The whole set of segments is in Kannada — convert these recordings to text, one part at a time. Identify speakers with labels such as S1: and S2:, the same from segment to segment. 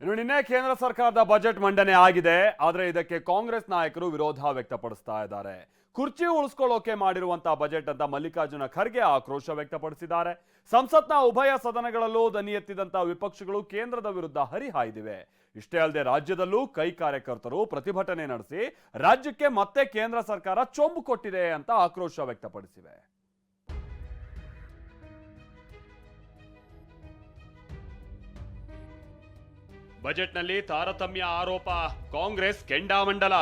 S1: ಇನ್ನು ನಿನ್ನೆ ಕೇಂದ್ರ ಸರ್ಕಾರದ ಬಜೆಟ್ ಮಂಡನೆ ಆಗಿದೆ, ಆದರೆ ಇದಕ್ಕೆ ಕಾಂಗ್ರೆಸ್ ನಾಯಕರು ವಿರೋಧ ವ್ಯಕ್ತಪಡಿಸ್ತಾ ಇದ್ದಾರೆ. ಕುರ್ಚಿ ಉಳಿಸ್ಕೊಳ್ಳೋಕೆ ಮಾಡಿರುವಂತಹ ಬಜೆಟ್ ಅಂತ ಮಲ್ಲಿಕಾರ್ಜುನ ಖರ್ಗೆ ಆಕ್ರೋಶ ವ್ಯಕ್ತಪಡಿಸಿದ್ದಾರೆ. ಸಂಸತ್ನ ಉಭಯ ಸದನಗಳಲ್ಲೂ ದನಿ ಎತ್ತಿದಂತಹ ವಿಪಕ್ಷಗಳು ಕೇಂದ್ರದ ವಿರುದ್ಧ ಹರಿಹಾಯ್ದಿವೆ. ಇಷ್ಟೇ ಅಲ್ಲದೆ ರಾಜ್ಯದಲ್ಲೂ ಕೈ ಕಾರ್ಯಕರ್ತರು ಪ್ರತಿಭಟನೆ ನಡೆಸಿ, ರಾಜ್ಯಕ್ಕೆ ಮತ್ತೆ ಕೇಂದ್ರ ಸರ್ಕಾರ ಚೊಂಬು ಕೊಟ್ಟಿದೆ ಅಂತ ಆಕ್ರೋಶ ವ್ಯಕ್ತಪಡಿಸಿವೆ.
S2: बजेट
S3: तारतम्य आरोप कांग्रेस के मंडल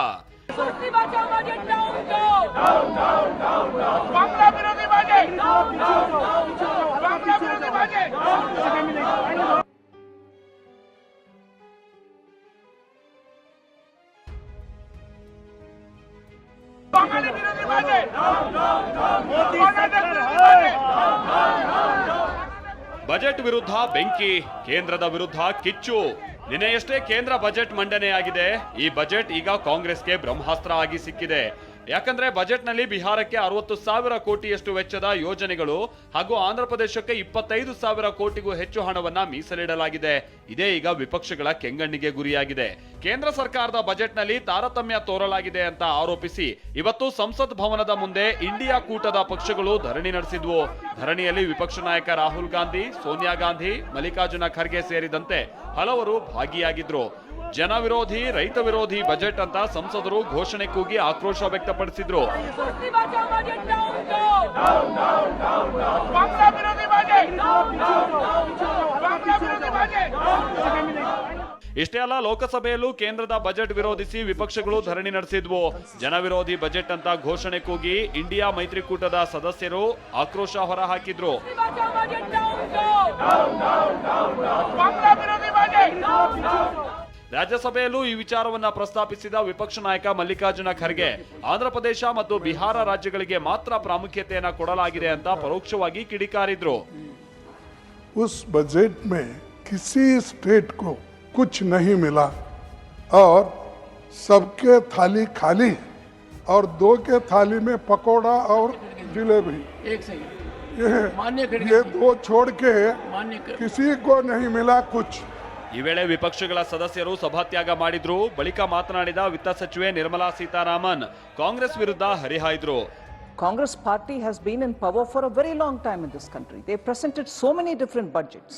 S3: मोदी सरकार हाय
S1: ಬಜೆಟ್ ವಿರುದ್ಧ ಬೆಂಕಿ, ಕೇಂದ್ರದ ವಿರುದ್ಧ ಕಿಚ್ಚು. ನಿನ್ನೆಯಷ್ಟೇ ಕೇಂದ್ರ ಬಜೆಟ್ ಮಂಡನೆಯಾಗಿದೆ. ಈ ಬಜೆಟ್ ಈಗ ಕಾಂಗ್ರೆಸ್ಗೆ ಬ್ರಹ್ಮಾಸ್ತ್ರ ಆಗಿ ಸಿಕ್ಕಿದೆ. ಯಾಕಂದ್ರೆ ಬಜೆಟ್ನಲ್ಲಿ ಬಿಹಾರಕ್ಕೆ ಅರವತ್ತು ಸಾವಿರ ಕೋಟಿಯಷ್ಟು ವೆಚ್ಚದ ಯೋಜನೆಗಳು ಹಾಗೂ ಆಂಧ್ರಪ್ರದೇಶಕ್ಕೆ ಇಪ್ಪತ್ತೈದು ಸಾವಿರ ಕೋಟಿಗೂ ಹೆಚ್ಚು ಹಣವನ್ನ ಮೀಸಲಿಡಲಾಗಿದೆ. ಇದೇ ಈಗ ವಿಪಕ್ಷಗಳ ಕೆಂಗಣ್ಣಿಗೆ ಗುರಿಯಾಗಿದೆ. ಕೇಂದ್ರ ಸರ್ಕಾರದ ಬಜೆಟ್ನಲ್ಲಿ ತಾರತಮ್ಯ ತೋರಲಾಗಿದೆ ಅಂತ ಆರೋಪಿಸಿ ಇವತ್ತು ಸಂಸತ್ ಭವನದ ಮುಂದೆ ಇಂಡಿಯಾ ಕೂಟದ ಪಕ್ಷಗಳು ಧರಣಿ ನಡೆಸಿದ್ವು. ಧರಣಿಯಲ್ಲಿ ವಿಪಕ್ಷ ನಾಯಕ ರಾಹುಲ್ ಗಾಂಧಿ, ಸೋನಿಯಾ ಗಾಂಧಿ, ಮಲ್ಲಿಕಾರ್ಜುನ ಖರ್ಗೆ ಸೇರಿದಂತೆ ಹಲವರು ಭಾಗಿಯಾಗಿದ್ರು. ಜನ ವಿರೋಧಿ, ರೈತ ವಿರೋಧಿ ಬಜೆಟ್ ಅಂತ ಸಂಸದರು ಘೋಷಣೆ ಕೂಗಿ ಆಕ್ರೋಶ ವ್ಯಕ್ತಪಡಿಸಿದ್ರು. ಇಷ್ಟೇ ಅಲ್ಲ, ಲೋಕಸಭೆಯಲ್ಲೂ ಕೇಂದ್ರದ ಬಜೆಟ್ ವಿರೋಧಿಸಿ ವಿಪಕ್ಷಗಳು ಧರಣಿ ನಡೆಸಿದ್ವು. ಜನವಿರೋಧಿ ಬಜೆಟ್ ಅಂತ ಘೋಷಣೆ ಕೂಗಿ ಇಂಡಿಯಾ ಮೈತ್ರಿಕೂಟದ ಸದಸ್ಯರು ಆಕ್ರೋಶ ಹೊರಹಾಕಿದ್ರು. ರಾಜ್ಯಸಭೆಯಲ್ಲೂ ಈ ವಿಚಾರವನ್ನ ಪ್ರಸ್ತಾಪಿಸಿದ ವಿಪಕ್ಷ ನಾಯಕ ಮಲ್ಲಿಕಾರ್ಜುನ ಖರ್ಗೆ ಆಂಧ್ರ ಪ್ರದೇಶ ಮತ್ತು ಬಿಹಾರ ರಾಜ್ಯಗಳಿಗೆ ಮಾತ್ರ ಪ್ರಾಮುಖ್ಯತೆಯನ್ನ ಕೊಡಲಾಗಿದೆ ಅಂತ ಪರೋಕ್ಷವಾಗಿ ಕಿಡಿಕಾರಿದ್ರು
S4: उस बजट में किसी स्टेट को कुछ नहीं मिला और सबके थाली खाली और दो के थाली में पकोड़ा और जलेबी
S5: एक सेकंड
S4: ये
S5: मान्य खड़गे
S4: ये दो छोड़ के
S5: मान्य कर-
S4: किसी को नहीं मिला कुछ
S1: ಈ ವೇಳೆ ವಿಪಕ್ಷಗಳ ಸದಸ್ಯರು ಸಭಾತ್ಯಾಗ ಮಾಡಿದ್ರು ಬಳಿಕ ಮಾತನಾಡಿದ ವಿತ್ತ ಸಚಿವೆ ನಿರ್ಮಲಾ ಸೀತಾರಾಮನ್ ಕಾಂಗ್ರೆಸ್ ವಿರುದ್ಧ ಹರಿಹಾಯ್ದ್ರು
S6: Congress party has been in power for a very long time in this country they presented so many different budgets,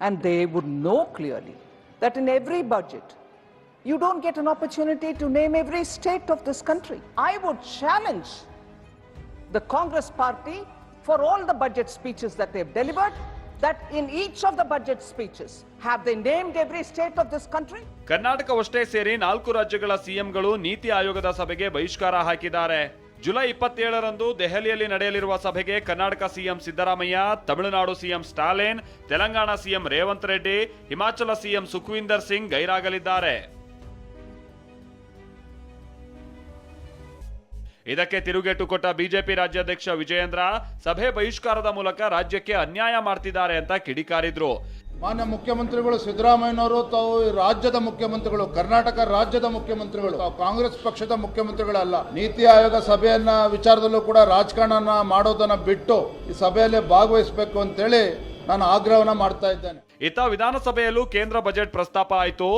S6: and they would know clearly that in every budget, you don't get an opportunity to name every state of this country. I would challenge the Congress party for all the budget speeches that they've delivered, that in each of the budget speeches, have they named every state of this country?
S1: ಕರ್ನಾಟಕವಷ್ಟೇ ಸೇರಿ ನಾಲ್ಕು ರಾಜ್ಯಗಳ ಸಿಎಂಗಳು ನೀತಿ ಆಯೋಗದ ಸಭೆಗೆ ಬಹಿಷ್ಕಾರ ಹಾಕಿದ್ದಾರೆ ಜುಲೈ ಇಪ್ಪತ್ತೇಳರಂದು ದೆಹಲಿಯಲ್ಲಿ ನಡೆಯಲಿರುವ ಸಭೆಗೆ Karnataka CM Siddaramaiah Tamil Nadu CM Stalin Telangana CM Revanth Reddy Himachal CM Sukhvinder Singh ಗೈರಾಗಲಿದ್ದಾರೆ ಇದಕ್ಕೆ ತಿರುಗೇಟು ಕೊಟ್ಟ ಬಿಜೆಪಿ ರಾಜ್ಯಾಧ್ಯಕ್ಷ ವಿಜಯೇಂದ್ರ ಸಭೆ ಬಹಿಷ್ಕಾರದ ಮೂಲಕ ರಾಜ್ಯಕ್ಕೆ ಅನ್ಯಾಯ ಮಾಡ್ತಿದ್ದಾರೆ ಅಂತ ಕಿಡಿಕಾರಿದ್ರು.
S7: ಮಾನ್ಯ ಮುಖ್ಯಮಂತ್ರಿಗಳು ಸಿದ್ದರಾಮಯ್ಯನವರು ತಾವು ರಾಜ್ಯದ ಮುಖ್ಯಮಂತ್ರಿಗಳು ಕರ್ನಾಟಕ ರಾಜ್ಯದ ಮುಖ್ಯಮಂತ್ರಿಗಳು ತಾವು ಕಾಂಗ್ರೆಸ್ ಪಕ್ಷದ ಮುಖ್ಯಮಂತ್ರಿಗಳಲ್ಲ. ನೀತಿ ಆಯೋಗ ಸಭೆಯನ್ನ ವಿಚಾರದಲ್ಲೂ ಕೂಡ ರಾಜಕಾರಣ ಮಾಡೋದನ್ನ ಬಿಟ್ಟು ಈ ಸಭೆಯಲ್ಲಿ ಭಾಗವಹಿಸಬೇಕು ಅಂತೇಳಿ ನಾನು ಆಗ್ರಹವನ್ನ ಮಾಡ್ತಾ ಇದ್ದೇನೆ.
S1: ಇತ್ತ ವಿಧಾನಸಭೆಯಲ್ಲೂ ಕೇಂದ್ರ ಬಜೆಟ್ ಪ್ರಸ್ತಾಪ ಆಯಿತು.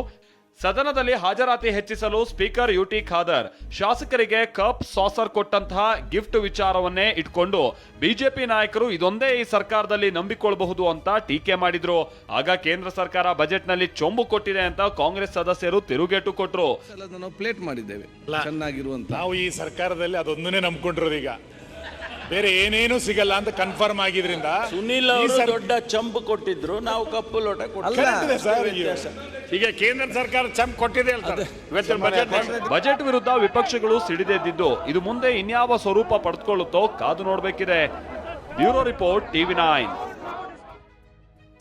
S1: ಸದನದಲ್ಲಿ ಹಾಜರಾತಿ ಹೆಚ್ಚಿಸಲು ಸ್ಪೀಕರ್ ಯುಟಿ ಖಾದರ್ ಶಾಸಕರಿಗೆ ಕಪ್ ಸಾಸರ್ ಕೊಟ್ಟಂತಹ ಗಿಫ್ಟ್ ವಿಚಾರವನ್ನೇ ಇಟ್ಕೊಂಡು ಬಿಜೆಪಿ ನಾಯಕರು ಇದೊಂದೇ ಈ ಸರ್ಕಾರದಲ್ಲಿ ನಂಬಿಕೊಳ್ಳಬಹುದು ಅಂತ ಟೀಕೆ ಮಾಡಿದ್ರು. ಆಗ ಕೇಂದ್ರ ಸರ್ಕಾರ ಬಜೆಟ್ನಲ್ಲಿ ಚೊಂಬು ಕೊಟ್ಟಿದೆ ಅಂತ ಕಾಂಗ್ರೆಸ್ ಸದಸ್ಯರು ತಿರುಗೇಟು ಕೊಟ್ರು.
S8: ಪ್ಲೇಟ್ ಮಾಡಿದ್ದೇವೆ. ಚೆನ್ನಾಗಿರುವಂತ.
S9: ನಾವು ಈ ಸರ್ಕಾರದಲ್ಲಿ ಅದೊಂದನ್ನೇ ನಂಬ್ಕೊಂಡಿರೋದು ಈಗ. ಬೇರೆ ಏನೇನು ಸಿಗಲ್ಲ ಅಂತ ಕನ್ಫರ್ಮ್ ಆಗಿದ್ರಿಂದ
S10: ಸುನಿಲ್ ಅವರು ದೊಡ್ಡ ಚಂಪ್ ಕೊಟ್ಟಿದ್ರು ನಾವು ಕಪ್ಪು ಲೋಟ
S9: ಹೀಗೆ ಇದೆ ಈಗ ಕೇಂದ್ರ ಸರ್ಕಾರ ಚಂಪ್ ಕೊಟ್ಟಿದೆ ಇವತ್ತಿನ ಬಜೆಟ್
S1: ಬಜೆಟ್ ವಿರುದ್ಧ ವಿಪಕ್ಷಗಳು ಸಿಡಿದೆದ್ದಿದ್ದು ಇದು ಮುಂದೆ ಇನ್ಯಾವ ಸ್ವರೂಪ ಪಡೆದುಕೊಳ್ಳುತ್ತೋ ಕಾದು ನೋಡಬೇಕಿದೆ. Bureau report TV nine.